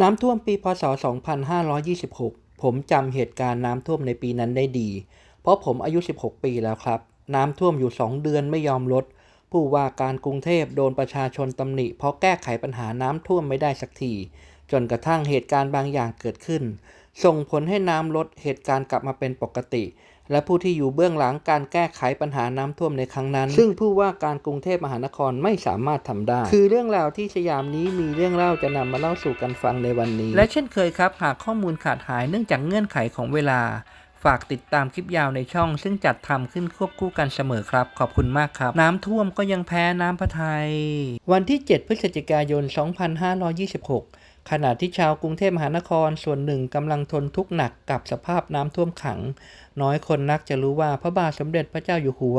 น้ำท่วมปีพศ 2526 ผมจำเหตุการณ์น้ำท่วมในปีนั้นได้ดี เพราะผมอายุ 16 ปีแล้วครับ น้ำท่วมอยู่ 2 เดือนไม่ยอมลด ผู้ว่าการกรุงเทพโดนประชาชนตำหนิ เพราะแก้ไขปัญหาน้ำท่วมไม่ได้สักที จนกระทั่งเหตุการณ์บางอย่างเกิดขึ้น ส่งผลให้น้ำลดเหตุการณ์กลับมาเป็นปกติ และผู้ที่อยู่เบื้องหลังการแก้ไขปัญหาน้ำท่วมในครั้งนั้น ซึ่งผู้ว่าการกรุงเทพมหานครไม่สามารถทำได้ คือเรื่องราวที่สยามนี้มีเรื่องเล่าจะนำมาเล่าสู่กันฟังในวันนี้ และเช่นเคยครับ หากข้อมูลขาดหายเนื่องจากเงื่อนไขของเวลา ฝากติดตามคลิปยาวในช่อง ซึ่งจัดทำขึ้นควบคู่กันเสมอครับ ขอบคุณมากครับ น้ำท่วมก็ยังแพ้น้ำพระทัยวันที่ 7 พฤศจิกายน 2526 ขณะที่ชาวกรุงเทพมหานครส่วนหนึ่งกำลังทนทุกข์หนักกับสภาพน้ำท่วมขัง น้อยคนนักจะรู้ว่าพระบาทสมเด็จพระเจ้าอยู่หัว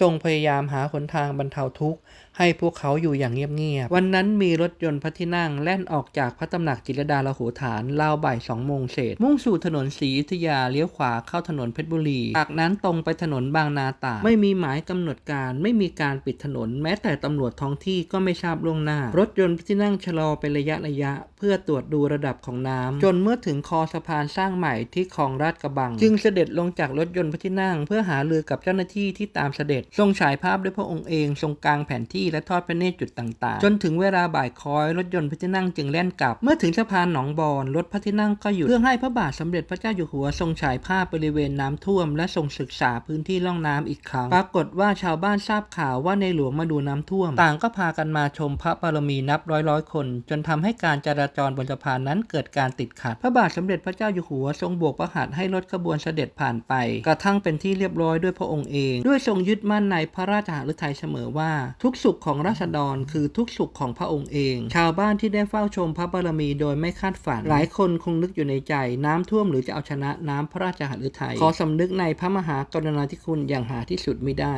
ทรงพยายามหาหนทางบรรเทาทุกข์ ให้พวกเขาอยู่อย่างเงียบๆวันนั้นมีรถยนต์พระที่นั่งแล่นออกจากพระตำหนักจิรดาลโหฐานราวบ่ายสองโมงเศษ มุ่งสู่ถนนศรีอยุธยาเลี้ยวขวาเข้าถนนเพชรบุรี จากนั้นตรงไปถนนบางนาตาไม่มีหมายกำหนดการไม่มีการปิดถนน แม้แต่ตำรวจท้องที่ก็ไม่ทราบล่วงหน้ารถยนต์พระที่นั่งชะลอเป็นระยะระยะเพื่อตรวจดูระดับของน้ำจนเมื่อถึงคอสะพานสร้างใหม่ที่คลองราชกระบัง จึงเสด็จลงจากรถยนต์พระที่นั่ง เพื่อหาเรือกับเจ้าหน้าที่ที่ตามเสด็จ ทรงฉายภาพด้วยพระองค์เองทรงกลางแผนที่และทอดพระเนตรจุดต่างๆ จนถึงเวลาบ่ายคอยรถยนต์พระที่นั่งจึงแล่นกลับ เมื่อถึงสะพานหนองบอนรถพระที่นั่งก็หยุดเพื่อให้พระบาทสมเด็จพระเจ้าอยู่หัวทรงฉายภาพบริเวณน้ำท่วม และทรงศึกษาพื้นที่ล่องน้ำอีกครั้ง ปรากฏว่าชาวบ้านทราบข่าวว่าในหลวงมาดูน้ำท่วม ต่างก็พากันมาชมพระบารมีนับร้อยร้อยๆคน จนทำให้การจราจรบนสะพานนั้นเกิดการติดขัด พระบาทสมเด็จพระเจ้าอยู่หัวทรงโบกพระหัตถ์ให้รถขบวนเสด็จผ่านไป กระทั่งเป็นที่เรียบร้อยด้วยพระองค์เอง ด้วยทรงยึดมั่นในพระราชหฤทัยเสมอว่า ทุกสุขของราษฎรคือทุกสุขของพระองค์เอง ชาวบ้านที่ได้เฝ้าชมพระบารมีโดยไม่คาดฝัน หลายคนคงนึกอยู่ในใจน้ำท่วมหรือจะเอาชนะน้ำพระราชหฤทัยขอสำนึกในพระมหากรุณาธิคุณอย่างหาที่สุดไม่ได้